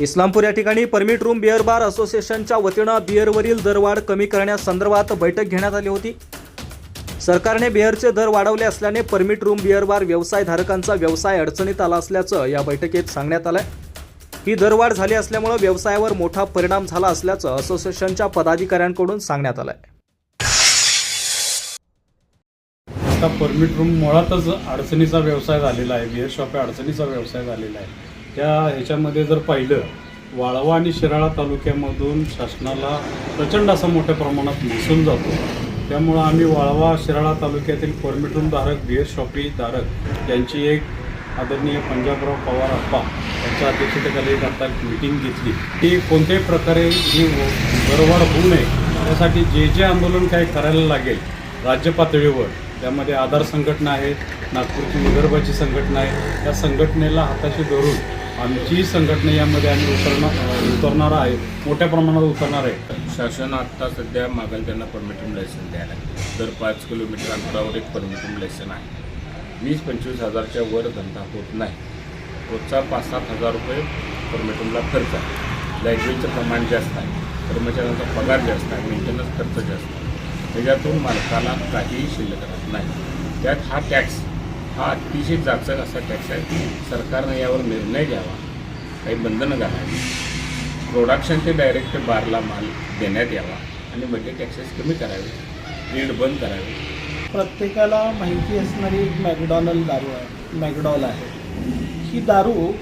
इस्लामपूर या ठिकाणी permit room beer बार असोसिएशनच्या वतीनं बिअरवरील दरवाढ कमी करण्यासंदर्भात बैठक घेण्यात आली होती. सरकारने बिअरचे दर वाढवले असल्याने परमिट रूम बिअर बार व्यवसायधारकांचा व्यवसाय अडचणीत आला असल्याचं या बैठकीत सांगण्यात आलंय. ही दरवाढ झाली असल्यामुळे व्यवसायावर मोठा परिणाम झाला असल्याचं असोसिएशनच्या पदाधिकाऱ्यांकडून सांगण्यात आलंय. आता परमिट रूम मुळातच अडचणीचा व्यवसाय झालेला आहे बिअर शॉप अडचणीचा व्यवसाय झालेला आहे. त्या ह्याच्यामध्ये जर पाहिलं वाळवा आणि शिराळा तालुक्यामधून शासनाला प्रचंड असा मोठ्या प्रमाणात मिसळून जातो. त्यामुळं आम्ही वाळवा शिराळा तालुक्यातील परमिटून धारक बिअर शॉपी धारक यांची एक आदरणीय पंजाबराव पवार अप्पा यांच्या अध्यक्षतेखाली एक आता एक मिटिंग घेतली. की कोणत्याही प्रकारे ही दरवाढ होऊ नये त्यासाठी जे जे आंदोलन काही करायला लागेल राज्य पातळीवर त्यामध्ये आधार संघटना आहेत नागपूरची विदर्भाची संघटना आहे त्या संघटनेला हाताशी धरून आमची संघटना यामध्ये आम्ही उतरणार उतरणार आहे. मोठ्या प्रमाणात उतरणार आहे. शासन आत्ता सध्या मागेल त्यांना परमिटिंग लायसन द्यायला आहे. दर पाच किलोमीटर अंतरावर एक परमिटिंग लायसन आहे. वीस पंचवीस हजारच्या वर धंदा होत नाही. रोजचा पाच सात हजार रुपये परमिटिंगला खर्च आहे. लायब्ररीचं प्रमाण जास्त आहे. कर्मचाऱ्यांचा पगार जास्त आहे. मेंटेनन्स खर्च जास्त आहे. त्याच्यातून मालकाला काहीही शिल्लक राहत नाही. त्यात हा टॅक्स हा अतिशय जाचक असा टॅक्स आहे सरकारनं यावर निर्णय घ्यावा. काही बंधनं घालावी. प्रोडक्शन ते डायरेक्ट बारला माल देण्यात यावा आणि म्हणजे टॅक्सेस कमी करावे. रीड बंद करावे. प्रत्येकाला माहिती असणारी एक मॅकडॉनल दारू आहे मॅकडॉल आहे. ही दारू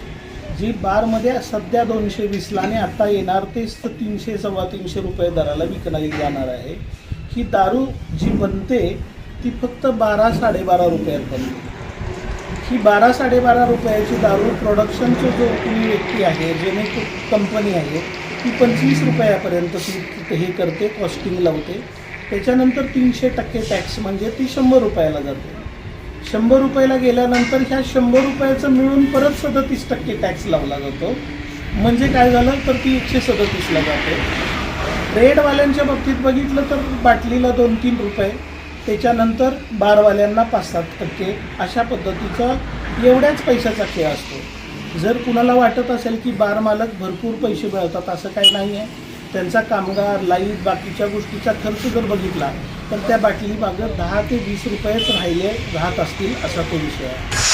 जी बारमध्ये सध्या दोनशे वीसला आणि आत्ता येणार तेच तर तीनशे सव्वा तीनशे रुपये दराला विकणारी जाणार आहे. ही दारू जी बनते ती फक्त बारा साडेबारा रुपयात बनते ही बारा साडेबारा रुपयाची दारू प्रोडक्शनचं जो तुम्ही व्यक्ती आहे जेणे कंपनी आहे ती पंचवीस रुपयापर्यंत ती हे करते कॉस्टिंग लावते. त्याच्यानंतर तीनशे टक्के टॅक्स म्हणजे ती शंभर रुपयाला जाते. शंभर रुपयाला गेल्यानंतर ह्या शंभर रुपयाचं मिळून परत सदतीस टक्के टॅक्स लावला जातो. म्हणजे काय झालं? तर ती एकशे सदतीसला जाते. रेडवाल्यांच्या बाबतीत बघितलं तर बाटलीला दोन तीन रुपये त्याच्यानंतर बारवाल्यांना पाच सात टक्के अशा पद्धतीचा एवढ्याच पैशाचा खेळ असतो. जर कुणाला वाटत असेल की बार मालक भरपूर पैसे मिळवतात असं काही नाही आहे. त्यांचा कामगार लाइट बाकीच्या गोष्टीचा खर्च जर बघितला तर त्या बाटली मागं दहा ते वीस रुपयेच राहिले राहत असतील असा तो विषय आहे.